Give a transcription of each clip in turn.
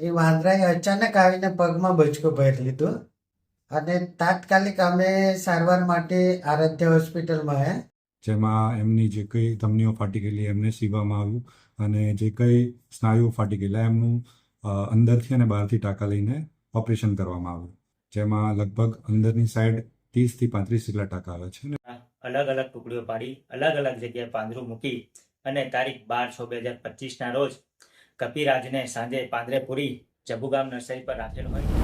એ વાંદરાએ અચાનક આવીને પગમાં બચકો ભરી લીધો. અને તાત્કાલિક અમે સારવાર માટે આરાધ્ય હોસ્પિટલમાં આવ્યા જેમાં એમની જે કંઈ ધમનીઓ ફાટી ગયેલી એમને સીવવામાં આવ્યું અને જે કંઈ સ્નાયુઓ ફાટી ગયેલા એમનું અંદરથી અને બહારથી ટાંકા લઈને ઓપરેશન કરવામાં આવ્યું. જેમાં લગભગ અંદરની સાઈડ ત્રીસથી પાંત્રીસ જેટલા ટાંકા આવે છે અને અલગ અલગ ટુકડીઓ પાડી અલગ અલગ જગ્યાએ પાંદરું મૂકી અને તારીખ બાર છ બે હજાર પચીસના રોજ કપિરાજને સાંજે પાંદરેપુરી જબુગામ નર્સરી પર રાખેલ હોય.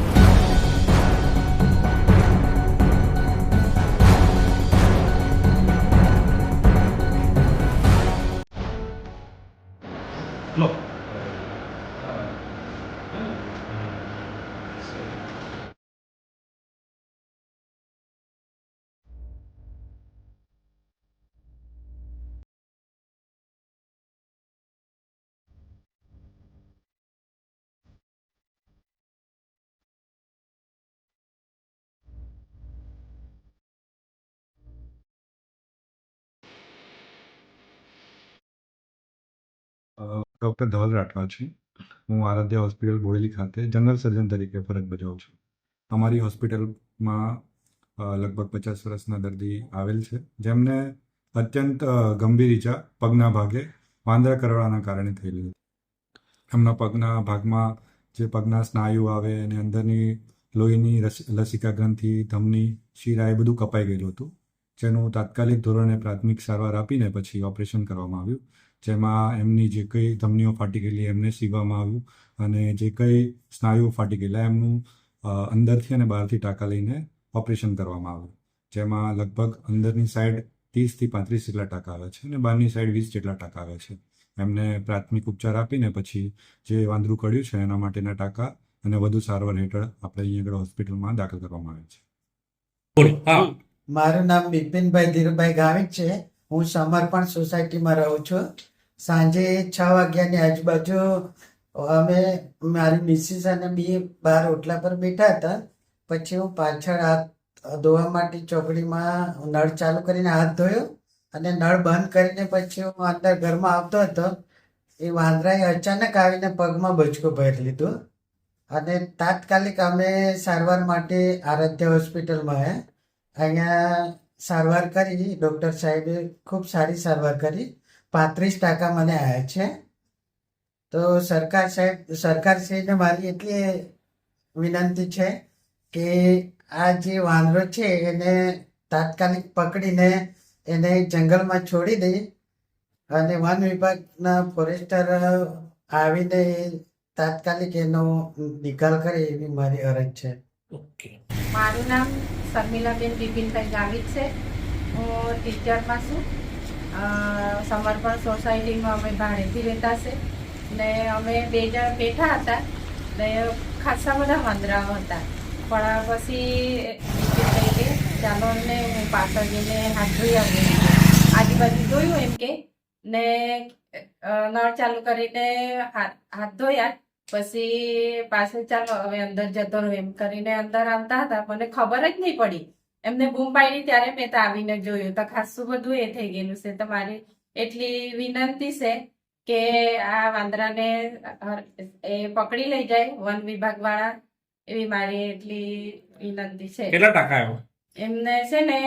ડૉક્ટર ધવલ રાઠવા છું. હું આરાધ્ય હોસ્પિટલ બોડેલી ખાતે જનરલ સર્જન તરીકે ફરજ બજાવું છું. અમારી હોસ્પિટલમાં લગભગ પચાસ વર્ષના દર્દી આવેલ છે. જેમને અત્યંત ગંભીર ઈજા પગના ભાગે વાંદરા કરવાના કારણે થયેલી હતી. એમના પગના ભાગમાં જે પગના સ્નાયુ આવે અને અંદરની લોહીની લસિકા ગ્રંથિ, ધમની, શીરા એ બધું કપાઈ ગયેલું હતું. જેનું તાત્કાલિક ધોરણે પ્રાથમિક સારવાર આપીને પછી ઓપરેશન કરવામાં આવ્યું. જેમાં એમની જે કંઈ ધમનીઓ ફાટી ગયેલી એમને સીવવામાં આવ્યું અને જે કંઈ સ્નાયુઓ ફાટી ગયેલા એમનું અંદરથી અને બહારથી ટાંકા લઈને ઓપરેશન કરવામાં આવ્યું. જેમાં લગભગ અંદરની સાઈડ ત્રીસથી પાંત્રીસ જેટલા ટાંકા આવે છે અને બહારની સાઈડ વીસ જેટલા ટાંકા આવે છે. એમને પ્રાથમિક ઉપચાર આપીને પછી જે વાંદરું કડ્યું છે એના માટેના ટાંકા અને વધુ સારવાર હેઠળ આપણે અહીંયા આગળ હોસ્પિટલમાં દાખલ કરવામાં આવે છે. મારું નામ બિપિનભાઈ ધીરુભાઈ ગાવિત છે. હું સમર્પણ સોસાયટીમાં રહું છું. સાંજે છ વાગ્યાની આજુબાજુ અમે, મારી મિસિસ અને બી બાર ઓટલા પર બેઠા હતા. પછી હું પાછળ હાથ ધોવા માટે ચોકડીમાં નળ ચાલુ કરીને હાથ ધોયો અને નળ બંધ કરીને પછી હું અંદર ઘરમાં આવતો હતો. એ વાંદરાએ અચાનક આવીને પગમાં બચકો ભરી લીધો. અને તાત્કાલિક અમે સારવાર માટે આરાધ્ય હોસ્પિટલમાં આવ્યા. અહીંયા સારવાર કરી, ડૉક્ટર સાહેબે ખૂબ સારી સારવાર કરી. પાંત્રીસ ટકા મને આવ્યા છે. તો સરકાર સાહેબ સરકારશ્રીને મારી એટલી વિનંતી છે કે આ જે વાંદરો છે એને તાત્કાલિક પકડીને એને જંગલમાં છોડી દઈએ અને વન વિભાગના ફોરેસ્ટર આવીને તાત્કાલિક એનો નિકાલ કરે એવી મારી અરજ છે. ઓકે. મારું નામ શર્મિલાબેન બિપિનભાઈ ગાવિત છે. હું ટીચરમાં છું. સમર્પણ સોસાયટીમાં અમે ભાડેથી રહેતા છે ને અમે બે જણ બેઠા હતા. ને ખાસા બધા વાંદરાઓ હતા. પણ પછી કે ચાલો અમને હું પાછળ જઈને હાથ ધોઈ આવું આજુબાજુ જોયું એમ કે. ને નળ ચાલુ કરીને હાથ હાથ ધોયા. પછી પાછળ ચાલો, હવે અંદર જતો રહ્યો એમ કરીને અંદર આવતા હતા. મને ખબર જ નહીં પડી. એમને બૂમ પાડી ત્યારે મેં તો આવીને જોયું. તો ખાસું બધું એ થઈ ગયેલું છે. તો મારી એટલી વિનંતી છે કે આ વાંદરાને એ પકડી લઈ જાય. વન વિભાગ વાળા એવી મારી એટલી વિનંતી છે. કેટલા ટકા આવ્યો? એમને છે ને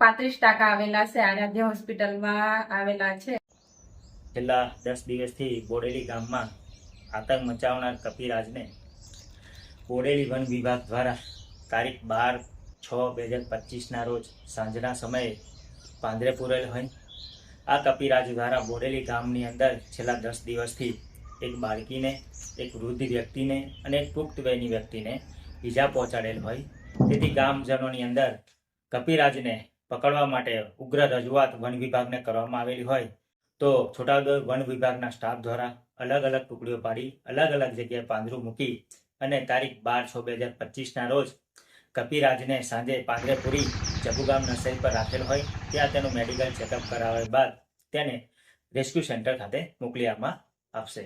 પાંત્રીસ ટકા આવેલા છે. આરાધ્ય હોસ્પિટલમાં આવેલા છે. છેલ્લા દસ દિવસથી બોડેલી ગામમાં આતંક મચાવનાર કપિરાજને બોડેલી વન વિભાગ દ્વારા તારીખ બાર છ બે હજાર પચીસના રોજ સાંજના સમયે પાંદરે પૂરેલ હોય. આ કપિરાજ દ્વારા બોડેલી ગામની અંદર છેલ્લા દસ દિવસથી એક બાળકીને, એક વૃદ્ધ વ્યક્તિને અને એક પુખ્ત વયની વ્યક્તિને ઈજા પહોંચાડેલ હોય. તેથી ગામજનોની અંદર કપિરાજને પકડવા માટે ઉગ્ર રજૂઆત વન વિભાગને કરવામાં આવેલી હોય. તો છોટાઉદેપુર વન વિભાગના સ્ટાફ દ્વારા અલગ અલગ ટુકડીઓ પાડી, અલગ અલગ જગ્યાએ પાંદરું મૂકી અને તારીખ બાર છ બે હજાર પચીસના રોજ કપિરાજને સાંજે પાંદરેપુરી જબુગામ નર્સરી પર રાખેલ હોય, ત્યાં તેનું મેડિકલ ચેકઅપ કરાવ્યા બાદ તેને રેસ્ક્યુ સેન્ટર ખાતે મોકલી આપવામાં આવશે.